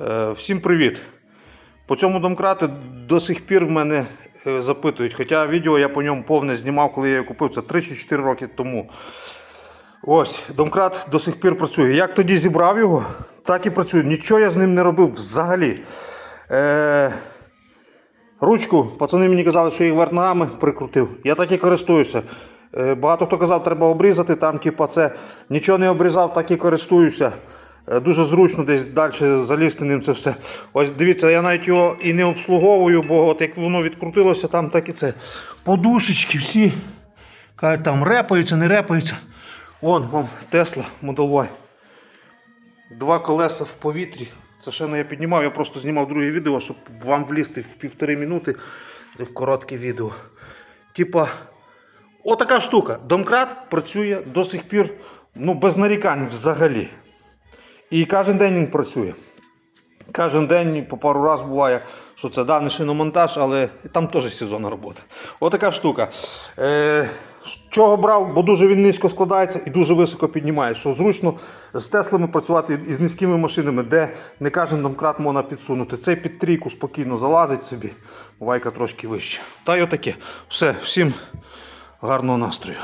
Е, Всім привіт! По цьому домкрати до сих пір в мене е, запитують. Хоча відео я по ньому повне знімав, коли я його купив. Це 3 чи 4 роки тому. Ось, домкрат до сих пір працює. Як тоді зібрав його, так і працює. Нічого я з ним не робив взагалі. Е, ручку, пацани мені казали, що їх вверх ногами прикрутив. Я так і користуюся. Е, багато хто казав, треба обрізати там, типа це. Нічого не обрізав, так і користуюся. Е, Дуже зручно десь далі залізти ним це все. Ось дивіться, я навіть його і не обслуговую, бо от як воно відкрутилося, там так і це. Подушечки всі. Кажуть, там репаються, не репаються. Вон вам Тесла Model Y. Два колеса в повітрі. Це ще не я піднімав, я просто знімав друге відео, щоб вам влізти в півтори минути в коротке відео. Типа, отака штука. Домкрат працює до сих пір ну, без нарікань взагалі. І кожен день він працює. Кожен день по пару раз буває, що це даний шиномонтаж, але там теж сезонна робота. Отака штука. Е, чого брав? Бо дуже він низько складається і дуже високо піднімає. Що зручно з Теслами працювати із низькими машинами, де не кожен домкрат можна підсунути. Цей під трійку спокійно залазить собі, вайка трошки вище. Та й отаке. Все, всім гарного настрою.